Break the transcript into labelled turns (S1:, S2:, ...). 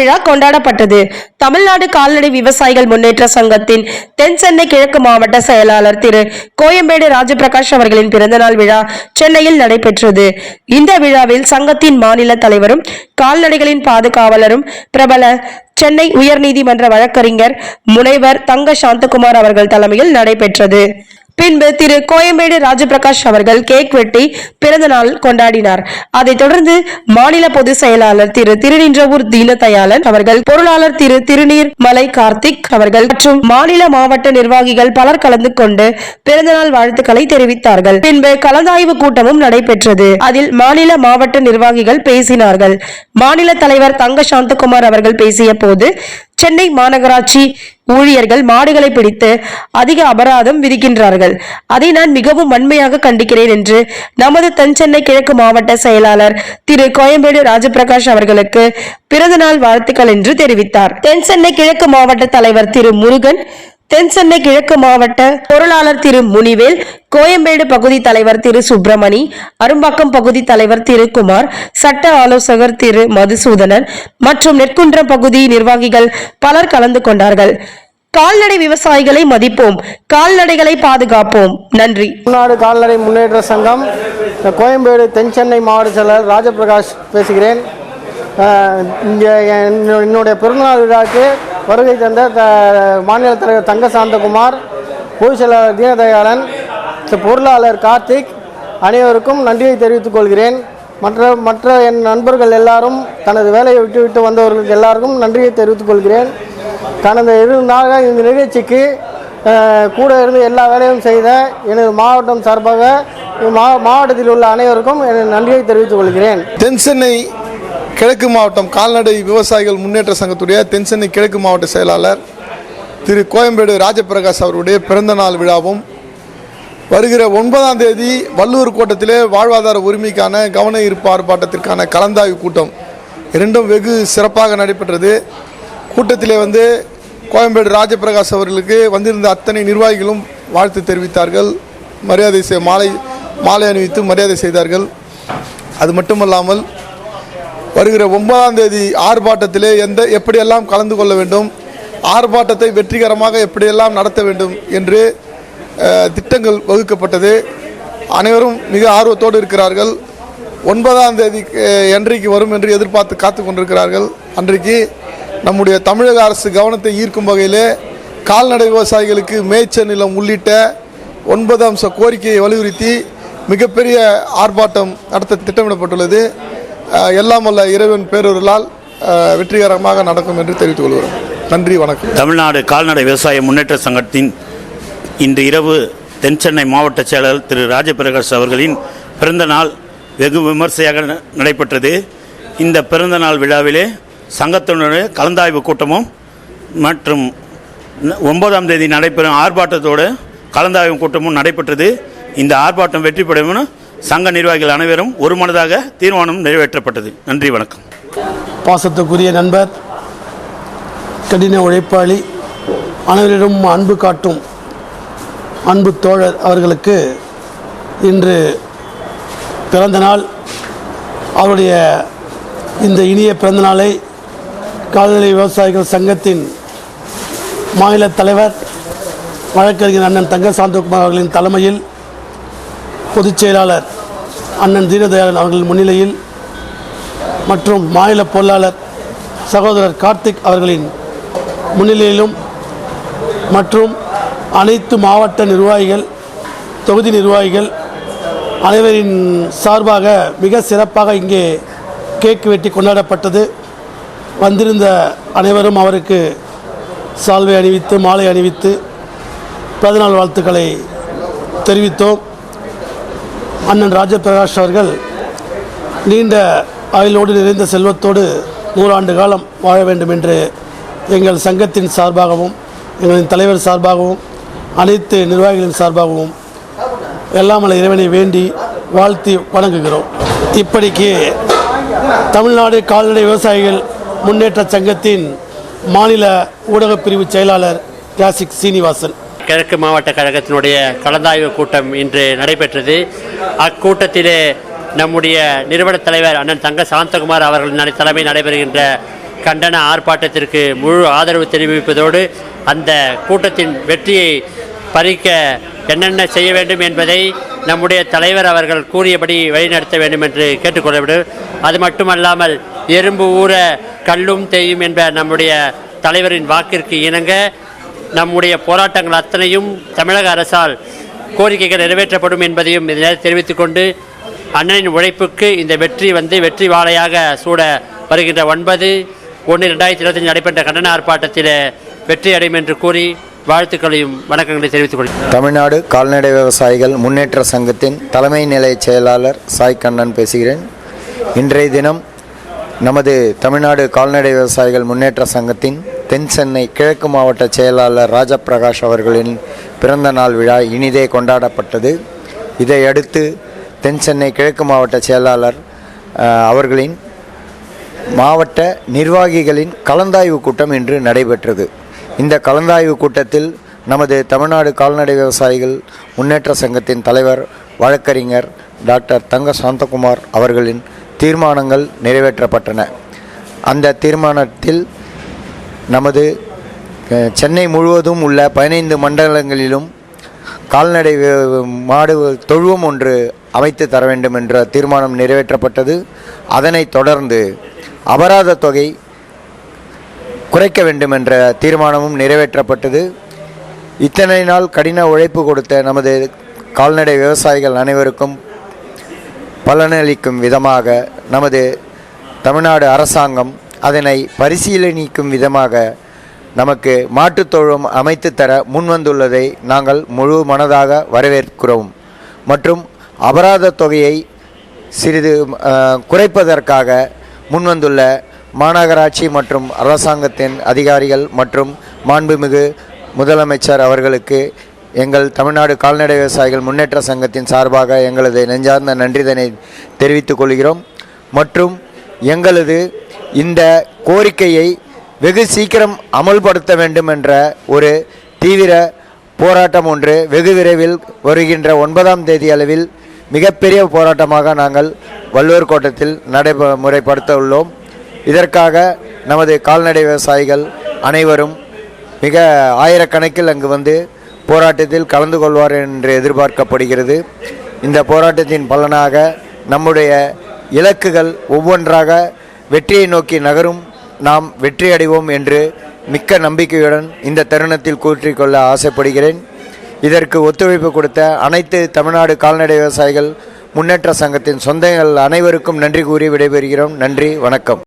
S1: விழா கொண்டாடப்பட்டது. தமிழ்நாடு கால்நடை விவசாயிகள் முன்னேற்ற சங்கத்தின் தென் சென்னை கிழக்கு மாவட்ட செயலாளர் திரு கோயம்பேடு ராஜபிரகாஷ் அவர்களின் பிறந்தநாள் விழா சென்னையில் நடைபெற்றது. இந்த விழாவில் சங்கத்தின் மாநில தலைவரும் கால்நடைகளின் பாதுகாவலரும் பிரபல சென்னை உயர்நீதிமன்ற வழக்கறிஞர் முனைவர் தங்க சாந்தகுமார் அவர்கள் தலைமையில் நடைபெற்றது. பின்பு திரு கோயம்பேடு ராஜபிரகாஷ் அவர்கள் கேக் வெட்டி பிறந்த நாள் கொண்டாடினார். அதைத் தொடர்ந்து மாநில பொதுச் செயலாளர் திரு திருநின்றவூர் தீனதயாளன் அவர்கள் பொருளாளர் திரு திருநீர் மலை கார்த்திக் அவர்கள் மற்றும் மாநில மாவட்ட நிர்வாகிகள் பலர் கலந்து கொண்டு பிறந்தநாள் வாழ்த்துக்களை தெரிவித்தார்கள். பின்பு கலந்தாய்வு கூட்டமும் நடைபெற்றது. அதில் மாநில மாவட்ட நிர்வாகிகள் பேசினார்கள். மாநில தலைவர் தங்க சாந்தகுமார் அவர்கள் பேசிய போது சென்னை மாநகராட்சி ஊழியர்கள் மாடுகளை பிடித்து அதிக அபராதம் விதிக்கின்றார்கள். அதை நான் மிகவும் வன்மையாக கண்டிக்கிறேன் என்று நமது தென் சென்னை கிழக்கு மாவட்ட செயலாளர் திரு கோயம்பேடு ராஜபிரகாஷ் அவர்களுக்கு பிறந்தநாள் வாழ்த்துக்கள் என்று தெரிவித்தார். தென் சென்னை கிழக்கு மாவட்ட தலைவர் திரு முருகன் தென் சென்னை கிழக்கு மாவட்ட பொருளாளர் திரு முனிவேல் கோயம்பேடு பகுதி தலைவர் திரு சுப்பிரமணி அரும்பாக்கம் பகுதி தலைவர் திரு குமார் சட்ட ஆலோசகர் திரு மதுசூதனன் மற்றும் நெற்குன்றம் பகுதி நிர்வாகிகள் பலர் கலந்து கொண்டார்கள். கால்நடை விவசாயிகளை மதிப்போம். கால்நடைகளை பாதுகாப்போம். நன்றி.
S2: தமிழ்நாடு கால்நடை முன்னேற்ற சங்கம் கோயம்பேடு தென் சென்னை மாவட்ட செயலர் ராஜபிரகாஷ் பேசுகிறேன். இங்கே என்னுடைய- என்னுடைய பிறந்தநாள் விழாவுக்கு வருகை தந்த த மாநில தலைவர் தங்க சாந்தகுமார் பொதுச் செயலாளர் தீனதயாளன் பொருளாளர் கார்த்திக் அனைவருக்கும் நன்றியை தெரிவித்துக் கொள்கிறேன். மற்ற மற்ற என் நண்பர்கள் எல்லாரும் தனது வேலையை விட்டு விட்டு வந்தவர்களுக்கு எல்லாருக்கும் நன்றியை தெரிவித்துக் கொள்கிறேன். கடந்த இரு நாளாக இந்த நிகழ்ச்சிக்கு கூட இருந்து எல்லா வேலையும் செய்த எனது மாவட்டம் சார்பாக மா மாவட்டத்தில் உள்ள அனைவருக்கும் எனது நன்றியை தெரிவித்துக் கொள்கிறேன்.
S3: தென் சென்னை கிழக்கு மாவட்டம் கால்நடை விவசாயிகள் முன்னேற்ற சங்கத்துடைய தென் சென்னை கிழக்கு மாவட்ட செயலாளர் திரு கோயம்பேடு ராஜபிரகாஷ் அவருடைய பிறந்தநாள் விழாவும் வருகிற ஒன்பதாம் தேதி வள்ளுவர் கோட்டத்திலே வாழ்வாதார உரிமைக்கான கவன ஈர்ப்பு ஆர்ப்பாட்டத்திற்கான கலந்தாய்வு கூட்டம். இரண்டும் வெகு சிறப்பாக நடைபெற்றது. கூட்டத்திலே வந்து கோயம்பேடு ராஜபிரகாஷ் அவர்களுக்கு வந்திருந்த அத்தனை நிர்வாகிகளும் வாழ்த்து தெரிவித்தார்கள். மரியாதை செய் மாலை மாலை அணிவித்து மரியாதை செய்தார்கள். அது மட்டுமல்லாமல் வருகிற ஒன்பதாம் தேதி ஆர்ப்பாட்டத்திலே எந்த எப்படியெல்லாம் கலந்து கொள்ள வேண்டும் ஆர்ப்பாட்டத்தை வெற்றிகரமாக எப்படியெல்லாம் நடத்த வேண்டும் என்று திட்டங்கள் வகுக்கப்பட்டது. அனைவரும் மிக ஆர்வத்தோடு இருக்கிறார்கள். ஒன்பதாம் தேதி என்றைக்கு வரும் என்று எதிர்பார்த்து காத்து கொண்டிருக்கிறார்கள். அன்றைக்கு நம்முடைய தமிழக அரசு கவனத்தை ஈர்க்கும் வகையிலே கால்நடை விவசாயிகளுக்கு மேய்ச்சல் நிலம் உள்ளிட்ட ஒன்பது அம்ச கோரிக்கையை வலியுறுத்தி மிகப்பெரிய ஆர்ப்பாட்டம் நடத்த திட்டமிடப்பட்டுள்ளது. எல்லாம் வல்ல இறைவன் பேரூரலால் வெற்றிகரமாக நடக்கும் என்று தெரிவித்துக் கொள்கிறோம். நன்றி வணக்கம்.
S4: தமிழ்நாடு கால்நடை விவசாய முன்னேற்ற சங்கத்தின் இன்று இரவு தென் சென்னை மாவட்ட செயலர் திரு ராஜபிரகாஷ் அவர்களின் பிறந்த நாள் வெகு விமர்சையாக ந- நடைபெற்றது. இந்த பிறந்த நாள் விழாவிலே சங்கத்தினுடைய கலந்தாய்வு கூட்டமும் மற்றும் ஒன்பதாம் தேதி நடைபெறும் ஆர்ப்பாட்டத்தோடு கலந்தாய்வு கூட்டமும் நடைபெற்றது. இந்த ஆர்ப்பாட்டம் வெற்றி பெறும்னு சங்க நிர்வாகிகள் அனைவரும் ஒருமனதாக தீர்மானம் நிறைவேற்றப்பட்டது. நன்றி வணக்கம்.
S5: பாசத்துக்குரிய நண்பர் கடின உழைப்பாளி அனைவரிடம் அன்பு காட்டும் அன்பு தோழர் அவர்களுக்கு இன்று பிறந்த நாள். அவருடைய இந்த இனிய பிறந்தநாளை கால்நடை விவசாயிகள் சங்கத்தின் மாநில தலைவர் வழக்கறிஞர் அண்ணன் தங்க சாந்தகுமார் அவர்களின் தலைமையில் பொதுச் செயலாளர் அண்ணன் தீனதயாளன் அவர்கள் முன்னிலையில் மற்றும் மாநில பொருளாளர் சகோதரர் கார்த்திக் அவர்களின் முன்னிலையிலும் மற்றும் அனைத்து மாவட்ட நிர்வாகிகள் தொகுதி நிர்வாகிகள் அனைவரின் சார்பாக மிக சிறப்பாக இங்கே கேக் வெட்டி கொண்டாடப்பட்டது. வந்திருந்த அனைவரும் அவருக்கு சால்வை அணிவித்து மாலை அணிவித்து பிறந்தநாள் வாழ்த்துக்களை தெரிவித்தோம். அண்ணன் ராஜபிரகாஷ் அவர்கள் நீண்ட ஆயுளோடு நிறைந்த செல்வத்தோடு நூறாண்டு காலம் வாழ வேண்டும் என்று எங்கள் சங்கத்தின் சார்பாகவும் எங்களின் தலைவர் சார்பாகவும் அனைத்து நிர்வாகிகளின் சார்பாகவும் எல்லாமல்ல இறைவனை வேண்டி வாழ்த்தி வணங்குகிறோம். இப்படிக்கு தமிழ்நாடு கால்நடை விவசாயிகள் முன்னேற்ற சங்கத்தின் மாநில ஊடகப்பிரிவு செயலாளர் கிளாசிக் சீனிவாசன்.
S6: கிழக்கு மாவட்ட கழகத்தினுடைய கலந்தாய்வு கூட்டம் இன்று நடைபெற்றது. அக்கூட்டத்திலே நம்முடைய நிறுவன தலைவர் அண்ணன் தங்க சாந்தகுமார் அவர்கள் தலைமை நடைபெறுகின்ற கண்டன ஆர்ப்பாட்டத்திற்கு முழு ஆதரவு தெரிவிப்பதோடு அந்த கூட்டத்தின் வெற்றியை பறிக்க என்னென்ன செய்ய வேண்டும் என்பதை நம்முடைய தலைவர் அவர்கள் கூறியபடி வழிநடத்த வேண்டும் என்று கேட்டுக்கொள்ளவிடும் அது மட்டுமல்லாமல் எறும்பு ஊற கல்லும் தேயும் என்ற நம்முடைய தலைவரின் வாக்கிற்கு இணங்க நம்முடைய போராட்டங்கள் அத்தனையும் தமிழக அரசால் கோரிக்கைகள் நிறைவேற்றப்படும் என்பதையும் இதனால் தெரிவித்துக் கொண்டு அண்ணனின் உழைப்புக்கு இந்த வெற்றி வந்து வெற்றி வாழையாக சூட வருகின்ற ஒன்பது ஒன்று ரெண்டாயிரத்தி இருபத்தஞ்சு நடைபெற்ற கண்டன ஆர்ப்பாட்டத்தில் வெற்றி அடையும் என்று கூறி வாழ்த்துக்களையும் வணக்கங்களை தெரிவித்துக் கொள்கிறேன்.
S7: தமிழ்நாடு கால்நடை விவசாயிகள் முன்னேற்ற சங்கத்தின் தலைமை நிலைய செயலாளர் சாய் கண்ணன் பேசுகிறேன். இன்றைய தினம் நமது தமிழ்நாடு கால்நடை விவசாயிகள் முன்னேற்ற சங்கத்தின் தென் சென்னை கிழக்கு மாவட்ட செயலாளர் ராஜபிரகாஷ் அவர்களின் பிறந்த நாள் விழா இனிதே கொண்டாடப்பட்டது. இதையடுத்து தென் சென்னை கிழக்கு மாவட்ட செயலாளர் அவர்களின் மாவட்ட நிர்வாகிகளின் கலந்தாய்வு கூட்டம் இன்று நடைபெற்றது. இந்த கலந்தாய்வு கூட்டத்தில் நமது தமிழ்நாடு கால்நடை விவசாயிகள் முன்னேற்ற சங்கத்தின் தலைவர் வழக்கறிஞர் டாக்டர் தங்க சாந்தகுமார் அவர்களின் தீர்மானங்கள் நிறைவேற்றப்பட்டன. அந்த தீர்மானத்தில் நமது சென்னை முழுவதும் உள்ள பதினைந்து மண்டலங்களிலும் கால்நடை மாடு தொழுவம் ஒன்று அமைத்து தர வேண்டும் என்ற தீர்மானம் நிறைவேற்றப்பட்டது. அதனைத் தொடர்ந்து அபராத தொகை குறைக்க வேண்டும் என்ற தீர்மானமும் நிறைவேற்றப்பட்டது. இத்தனை நாள் கடின உழைப்பு கொடுத்த நமது கால்நடை விவசாயிகள் அனைவருக்கும் பலனளிக்கும் விதமாக நமது தமிழ்நாடு அரசாங்கம் அதனை பரிசீலனிக்கும் விதமாக நமக்கு மாட்டுத்தோழும் அமைத்து தர முன்வந்துள்ளதை நாங்கள் முழு மனதாக வரவேற்கிறோம். மற்றும் அபராத தொகையை சிறிது குறைப்பதற்காக முன்வந்துள்ள மாநகராட்சி மற்றும் அரசாங்கத்தின் அதிகாரிகள் மற்றும் மாண்புமிகு முதலமைச்சர் அவர்களுக்கு எங்கள் தமிழ்நாடு கால்நடை விவசாயிகள் முன்னேற்ற சங்கத்தின் சார்பாக எங்களது நெஞ்சார்ந்த நன்றிதனை தெரிவித்துக் கொள்கிறோம். மற்றும் எங்களது இந்த கோரிக்கையை வெகு சீக்கிரம் அமல்படுத்த வேண்டும் என்ற ஒரு தீவிர போராட்டம் ஒன்று வெகு விரைவில் வருகின்ற ஒன்பதாம் தேதி அளவில் மிகப்பெரிய போராட்டமாக நாங்கள் வள்ளுவர் கோட்டத்தில் நடைமுறைப்படுத்த உள்ளோம். இதற்காக நமது கால்நடை விவசாயிகள் அனைவரும் மிக ஆயிரக்கணக்கில் அங்கு வந்து போராட்டத்தில் கலந்து கொள்வார் என்று எதிர்பார்க்கப்படுகிறது. இந்த போராட்டத்தின் பலனாக நம்முடைய இலக்குகள் ஒவ்வொன்றாக வெற்றியை நோக்கி நகரும். நாம் வெற்றியடைவோம் என்று மிக்க நம்பிக்கையுடன் இந்த தருணத்தில் கூற்றிக்கொள்ள ஆசைப்படுகிறேன். இதற்கு ஒத்துழைப்பு கொடுத்த அனைத்து தமிழ்நாடு கால்நடை விவசாயிகள் முன்னேற்ற சங்கத்தின் சொந்தங்கள் அனைவருக்கும் நன்றி கூறி விடைபெறுகிறோம். நன்றி வணக்கம்.